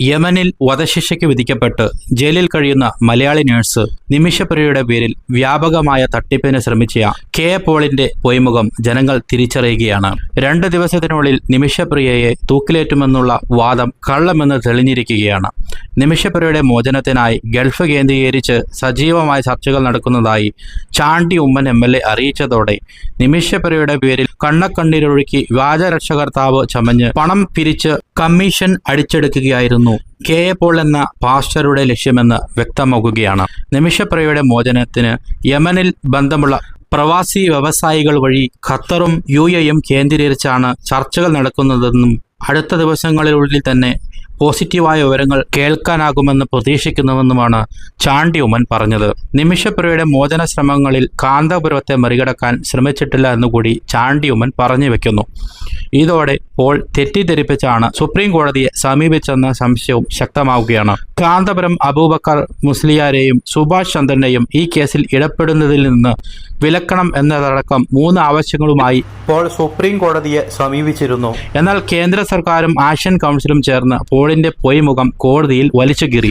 യമനിൽ വധശിക്ഷയ്ക്ക് വിധിക്കപ്പെട്ട് ജയിലിൽ കഴിയുന്ന മലയാളി നഴ്സ് നിമിഷപ്രിയയുടെ പേരിൽ വ്യാപകമായ തട്ടിപ്പിന് ശ്രമിച്ച കെ പോളിന്റെ പൊയ്മുഖം ജനങ്ങൾ തിരിച്ചറിയുകയാണ്. രണ്ട് ദിവസത്തിനുള്ളിൽ നിമിഷപ്രിയയെ തൂക്കിലേറ്റുമെന്നുള്ള വാദം കള്ളമെന്ന് തെളിഞ്ഞിരിക്കുകയാണ്. നിമിഷപ്രിയയുടെ മോചനത്തിനായി ഗൾഫ് കേന്ദ്രീകരിച്ച് സജീവമായ ചർച്ചകൾ നടക്കുന്നതായി Chandy Oommen M L A അറിയിച്ചതോടെ നിമിഷപ്രിയയുടെ പേരിൽ കണ്ണക്കണ്ണീരൊഴുക്കി വ്യാജരക്ഷകർത്താവ് ചമഞ്ഞ് പണം പിരിച്ച് കമ്മീഷൻ അടിച്ചെടുക്കുകയായിരുന്നു കെ എ പോൾ എന്ന പാസ്റ്ററുടെ ലക്ഷ്യമെന്ന് വ്യക്തമാക്കുകയാണ്. നിമിഷപ്രയയുടെ മോചനത്തിന് യമനിൽ ബന്ധമുള്ള പ്രവാസി വ്യവസായികൾ വഴി ഖത്തറും യു എയും കേന്ദ്രീകരിച്ചാണ് ചർച്ചകൾ നടക്കുന്നതെന്നും അടുത്ത ദിവസങ്ങളിലുള്ളിൽ തന്നെ പോസിറ്റീവായ വിവരങ്ങൾ കേൾക്കാനാകുമെന്ന് പ്രതീക്ഷിക്കുന്നുവെന്നുമാണ് ചാണ്ടി ഉമ്മൻ പറഞ്ഞത്. നിമിഷപ്രിയയുടെ മോചന ശ്രമങ്ങളിൽ കാന്തപുരത്തെ മറികടക്കാൻ ശ്രമിച്ചിട്ടില്ല എന്നുകൂടി ചാണ്ടി ഉമ്മൻ പറഞ്ഞു വെക്കുന്നു. ഇതോടെ പോൾ തെറ്റിദ്ധരിപ്പിച്ചാണ് സുപ്രീം കോടതിയെ സമീപിച്ചെന്ന സംശയവും ശക്തമാവുകയാണ്. കാന്തപുരം അബൂബക്കർ മുസ്ലിയാരെയും സുഭാഷ് ചന്ദ്രനെയും ഈ കേസിൽ ഇടപെടുന്നതിൽ നിന്ന് വിലക്കണം എന്നതടക്കം മൂന്ന് ആവശ്യങ്ങളുമായി പോൾ സുപ്രീം കോടതിയെ സമീപിച്ചിരുന്നു. എന്നാൽ കേന്ദ്ര സർക്കാരും ആഷ്യൻ കൗൺസിലും ചേർന്ന് പോളിന്റെ പൊയ്മുഖം കോടതിയിൽ വലിച്ചു കീറി.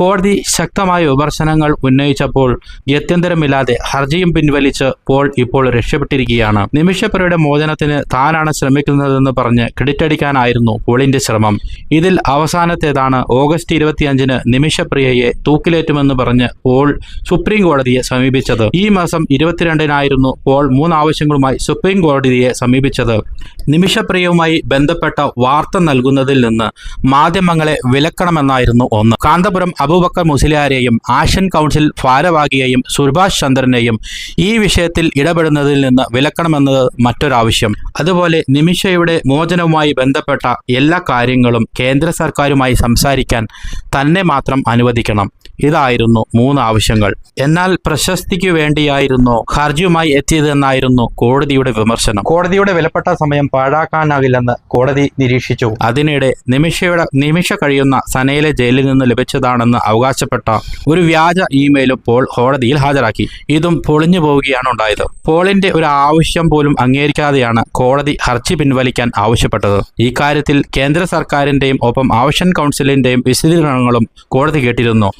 കോടതി ശക്തമായ വിമർശനങ്ങൾ ഉന്നയിച്ചപ്പോൾ ഗത്യന്തരമില്ലാതെ ഹർജിയും പിൻവലിച്ച് പോൾ ഇപ്പോൾ രക്ഷപ്പെട്ടിരിക്കുകയാണ്. നിമിഷപ്രയുടെ മോചനത്തിന് താനാണ് ശ്രമിക്കുന്നതെന്ന് പറഞ്ഞ് ക്രെഡിറ്റ് അടിക്കാനായിരുന്നു പോളിന്റെ ശ്രമം. ഇതിൽ അവസാനത്തേതാണ് ഓഗസ്റ്റ് ഇരുപത്തിയഞ്ചിന് നിമിഷപ്രിയയെ തൂക്കിലേറ്റുമെന്ന് പറഞ്ഞ് പോൾ സുപ്രീം കോടതിയെ സമീപിച്ചത്. ഈ മാസം ഇരുപത്തിരണ്ടിനായിരുന്നു പോൾ മൂന്നാവശ്യങ്ങളുമായി സുപ്രീം കോടതിയെ സമീപിച്ചത്. നിമിഷപ്രിയവുമായി ബന്ധപ്പെട്ട വാർത്ത നൽകുന്നതിൽ നിന്ന് മാധ്യമങ്ങളെ വിലക്കണമെന്നായിരുന്നു ഒന്ന്. കാന്തപുരം അബൂബക്കർ മുസ്ലിയാരെയും ആഷൻ കൗൺസിൽ ഭാരവാഹിയെയും സുഭാഷ് ചന്ദ്രനെയും ഈ വിഷയത്തിൽ ഇടപെടുന്നതിൽ നിന്ന് വിലക്കണമെന്നത് മറ്റൊരാവശ്യം. അതുപോലെ നിമിഷയുടെ മോചനവുമായി ബന്ധപ്പെട്ട എല്ലാ കാര്യങ്ങളും കേന്ദ്ര സർക്കാരുമായി സംസാരിക്കാൻ തന്നെ മാത്രം അനുവദിക്കണം. ഇതായിരുന്നു മൂന്ന് ആവശ്യങ്ങൾ. എന്നാൽ പ്രശസ്തിക്ക് വേണ്ടിയായിരുന്നു ഹർജിയുമായി എത്തിയതെന്നായിരുന്നു കോടതിയുടെ വിമർശനം. കോടതിയുടെ വിലപ്പെട്ട സമയം പാഴാക്കാനാകില്ലെന്ന് കോടതി നിരീക്ഷിച്ചു. അതിനിടെ നിമിഷയുടെ നിമിഷ കഴിയുന്ന സനയിലെ ജയിലിൽ നിന്ന് ലഭിച്ചതാണെന്ന് അവകാശപ്പെട്ട ഒരു വ്യാജ ഇമെയിലും പോൾ കോടതിയിൽ ഹാജരാക്കി. ഇതും പൊളിഞ്ഞു പോവുകയാണ് ഉണ്ടായത്. പോളിന്റെ ഒരു ആവശ്യം പോലും അംഗീകരിക്കാതെയാണ് കോടതി ഹർജി പിൻവലിക്കാൻ ആവശ്യപ്പെട്ടത്. ഈ കാര്യത്തിൽ കേന്ദ്ര സർക്കാരിന്റെയും ഒപ്പം ആവശ്യൻ കൗൺസിലിന്റെയും വിശദീകരണങ്ങളും കോടതി കേട്ടിരുന്നു.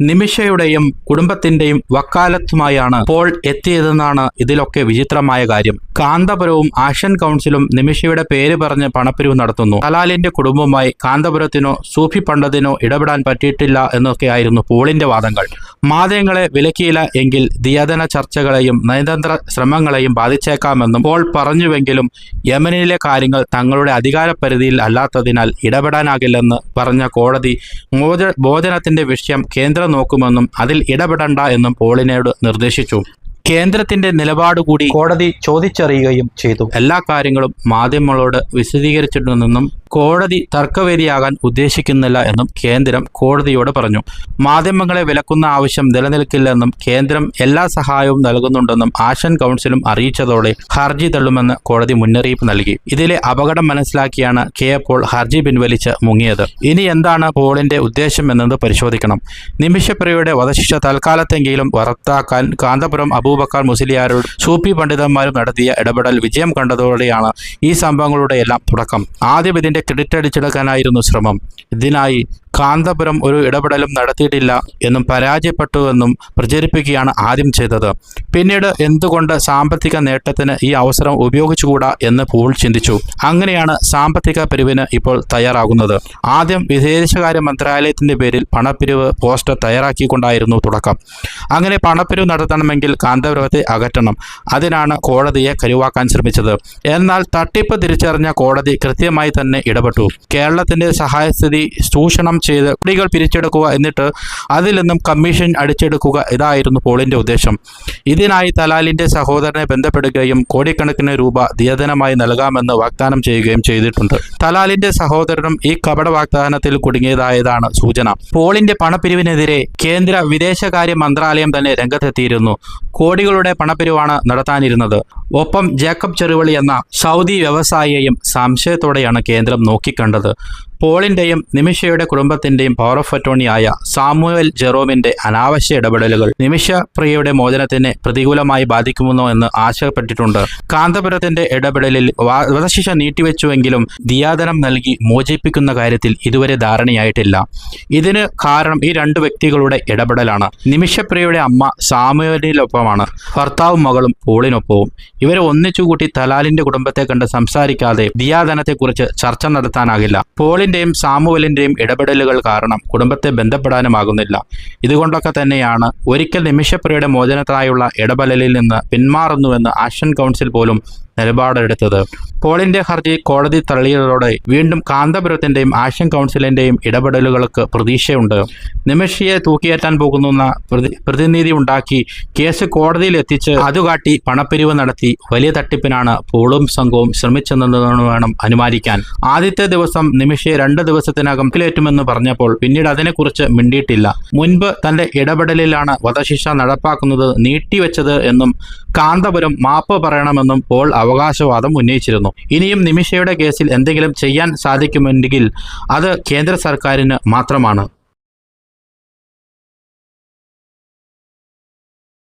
നിമിഷയുടെയും കുടുംബത്തിന്റെയും വക്കാലത്തുമായാണ് പോൾ എത്തിയതെന്നാണ് ഇതിലൊക്കെ വിചിത്രമായ കാര്യം. കാന്തപുരവും ആഷൻ കൗൺസിലും നിമിഷയുടെ പേര് പറഞ്ഞ് പണപ്പിരിവ് നടത്തുന്നു. ഹലാലിന്റെ കുടുംബവുമായി കാന്തപുരത്തിനോ സൂഫി പണ്ഡതിനോ ഇടപെടാൻ പറ്റിയിട്ടില്ല എന്നൊക്കെയായിരുന്നു പോളിന്റെ വാദങ്ങൾ. മാധ്യങ്ങളെ വിലക്കിയില്ല എങ്കിൽ ദിയതന ചർച്ചകളെയും നയതന്ത്ര ശ്രമങ്ങളെയും ബാധിച്ചേക്കാമെന്നും പോൾ പറഞ്ഞുവെങ്കിലും യമനിലെ കാര്യങ്ങൾ തങ്ങളുടെ അധികാരപരിധിയിൽ അല്ലാത്തതിനാൽ ഇടപെടാനാകില്ലെന്ന് പറഞ്ഞ കോടതി മോച ബോധനത്തിന്റെ വിഷയം കേന്ദ്രം നോക്കുമെന്നും അതിൽ ഇടപെടണ്ട എന്നും പോളിനോട് നിർദ്ദേശിച്ചു. കേന്ദ്രത്തിന്റെ നിലപാടുകൂടി കോടതി ചോദിച്ചറിയുകയും ചെയ്തു. എല്ലാ കാര്യങ്ങളും മാധ്യമങ്ങളോട് വിശദീകരിച്ചിട്ടുണ്ടെന്നും കോടതി തർക്കവേദിയാകാൻ ഉദ്ദേശിക്കുന്നില്ല എന്നും കേന്ദ്രം കോടതിയോട് പറഞ്ഞു. മാധ്യമങ്ങളെ വിലക്കുന്ന ആവശ്യം നിലനിൽക്കില്ലെന്നും കേന്ദ്രം എല്ലാ സഹായവും നൽകുന്നുണ്ടെന്നും ആഷൻ കൗൺസിലും അറിയിച്ചതോടെ ഹർജി തള്ളുമെന്ന് കോടതി മുന്നറിയിപ്പ് നൽകി. ഇതിലെ അപകടം മനസ്സിലാക്കിയാണ് കെ പോൾ ഹർജി പിൻവലിച്ച് മുങ്ങിയത്. ഇനി എന്താണ് പോളിന്റെ ഉദ്ദേശം എന്നത് പരിശോധിക്കണം. നിമിഷപ്രിയയുടെ വധശിക്ഷ തൽക്കാലത്തെങ്കിലും വറത്താക്കാൻ കാന്തപുരം അബൂബക്കർ മുസ്ലിയാരോട് സൂഫി പണ്ഡിതന്മാരും നടത്തിയ ഇടപെടൽ വിജയം കണ്ടതോടെയാണ് ഈ സംഭവങ്ങളുടെ എല്ലാം തുടക്കം. ആദ്യം ഇതിന്റെ ക്രെഡിറ്റ് അടിച്ചെടുക്കാനായിരുന്നു ശ്രമം. ഇതിനായി കാന്തപുരം ഒരു ഇടപെടലും നടത്തിയിട്ടില്ല എന്നും പരാജയപ്പെട്ടുവെന്നും പ്രചരിപ്പിക്കുകയാണ് ആദ്യം ചെയ്തത്. പിന്നീട് എന്തുകൊണ്ട് സാമ്പത്തിക നേട്ടത്തിന് ഈ അവസരം ഉപയോഗിച്ചുകൂടാ എന്ന് പൂൾ ചിന്തിച്ചു. അങ്ങനെയാണ് സാമ്പത്തിക പിരിവിന് ഇപ്പോൾ തയ്യാറാകുന്നത്. ആദ്യം വിദേശകാര്യ മന്ത്രാലയത്തിന്റെ പേരിൽ പണപ്പിരിവ് പോസ്റ്റർ തയ്യാറാക്കിക്കൊണ്ടായിരുന്നു തുടക്കം. അങ്ങനെ പണപ്പിരിവ് നടത്തണമെങ്കിൽ കാന്തപുരത്തെ അകറ്റണം. അതിനാണ് കോടതിയെ കരുവാക്കാൻ ശ്രമിച്ചത്. എന്നാൽ തട്ടിപ്പ് തിരിച്ചറിഞ്ഞ കോടതി കൃത്യമായി തന്നെ ഇടപെട്ടു. കേരളത്തിന്റെ സഹായസ്ഥിതി ചൂഷണം ചെയ്ത് കുടികൾ പിരിച്ചെടുക്കുക എന്നിട്ട് അതിൽ നിന്നും കമ്മീഷൻ അടിച്ചെടുക്കുക. ഇതായിരുന്നു പോളിന്റെ ഉദ്ദേശം. ഇതിനായി തലാലിന്റെ സഹോദരനെ ബന്ധപ്പെടുകയും കോടിക്കണക്കിന് രൂപ ദിയതനമായി നൽകാമെന്ന് വാഗ്ദാനം ചെയ്യുകയും ചെയ്തിട്ടുണ്ട്. തലാലിന്റെ സഹോദരനും ഈ കപട വാഗ്ദാനത്തിൽ കുടുങ്ങിയതായതാണ് സൂചന. പോളിന്റെ പണപ്പിരിവിനെതിരെ കേന്ദ്ര വിദേശകാര്യ മന്ത്രാലയം തന്നെ രംഗത്തെത്തിയിരുന്നു. കോടികളുടെ പണപ്പിരിവാണ് നടത്താനിരുന്നത്. ഒപ്പം ജേക്കബ് ചെറുവളി എന്ന സൗദി വ്യവസായിയെയും സംശയത്തോടെയാണ് കേന്ദ്രം നോക്കിക്കണ്ടത്. പോളിന്റെയും നിമിഷയുടെ കുടുംബത്തിന്റെയും പവർ ഓഫ് അറ്റോർണിയായ സാമുവൽ ജെറോമിന്റെ അനാവശ്യ ഇടപെടലുകൾ നിമിഷ പ്രിയയുടെ മോചനത്തിനെ പ്രതികൂലമായി ബാധിക്കുമെന്നോ എന്ന് ആശങ്കപ്പെട്ടിട്ടുണ്ട്. കാന്തപുരത്തിന്റെ ഇടപെടലിൽ വധശിക്ഷ നീട്ടിവെച്ചുവെങ്കിലും ദിയാദനം നൽകി മോചിപ്പിക്കുന്ന കാര്യത്തിൽ ഇതുവരെ ധാരണയായിട്ടില്ല. ഇതിന് കാരണം ഈ രണ്ട് വ്യക്തികളുടെ ഇടപെടലാണ്. നിമിഷപ്രിയയുടെ അമ്മ സാമുവലിനൊപ്പമാണ്. ഭർത്താവും മകളും പോളിനൊപ്പവും. ഇവരെ ഒന്നിച്ചുകൂട്ടി തലാലിന്റെ കുടുംബത്തെ കണ്ട് സംസാരിക്കാതെ ദിയാദനത്തെക്കുറിച്ച് ചർച്ച നടത്താനാകില്ല. പോളിന്റെയും സാമുവലിന്റെയും ഇടപെടലുകൾ കാരണം കുടുംബത്തെ ബന്ധപ്പെടാനുമാകുന്നില്ല. ഇതുകൊണ്ടൊക്കെ തന്നെയാണ് ഒരിക്കൽ നിമിഷപ്രിയുടെ മോചനത്തിനായുള്ള ഇടപെടലിൽ നിന്ന് പിന്മാറുന്നുവെന്ന് ആക്ഷൻ കൗൺസിൽ പോലും നിലപാടെടുത്തത്. പോളിന്റെ ഹർജി കോടതി തള്ളിയതോടെ വീണ്ടും കാന്തപുരത്തിന്റെയും ആക്ഷൻ കൗൺസിലിന്റെയും ഇടപെടലുകൾക്ക് പ്രതീക്ഷയുണ്ട്. നിമിഷയെ തൂക്കിയേറ്റാൻ പോകുന്ന പ്രതി പ്രതിനിധി ഉണ്ടാക്കി കേസ് കോടതിയിൽ എത്തിച്ച് അതുകാട്ടി പണപ്പിരിവ് നടത്തി വലിയ തട്ടിപ്പിനാണ് പോളും സംഘവും ശ്രമിച്ചെന്നതെന്ന് വേണം അനുമാനിക്കാൻ. ആദ്യത്തെ ദിവസം നിമിഷയെ രണ്ട് ദിവസത്തിനകം കിലേറ്റുമെന്ന് പറഞ്ഞപ്പോൾ പിന്നീട് അതിനെക്കുറിച്ച് മിണ്ടിയിട്ടില്ല. മുൻപ് തന്റെ ഇടപെടലിലാണ് വധശിക്ഷ നടപ്പാക്കുന്നത് നീട്ടിവെച്ചത് എന്നും കാന്തപുരം മാപ്പ് പറയണമെന്നും പോൾ അവകാശവാദം ഉന്നയിച്ചിരുന്നു. ഇനിയും നിമിഷയുടെ കേസിൽ എന്തെങ്കിലും ചെയ്യാൻ സാധിക്കുമെങ്കിൽ അത് കേന്ദ്ര സർക്കാരിന് മാത്രമാണ്.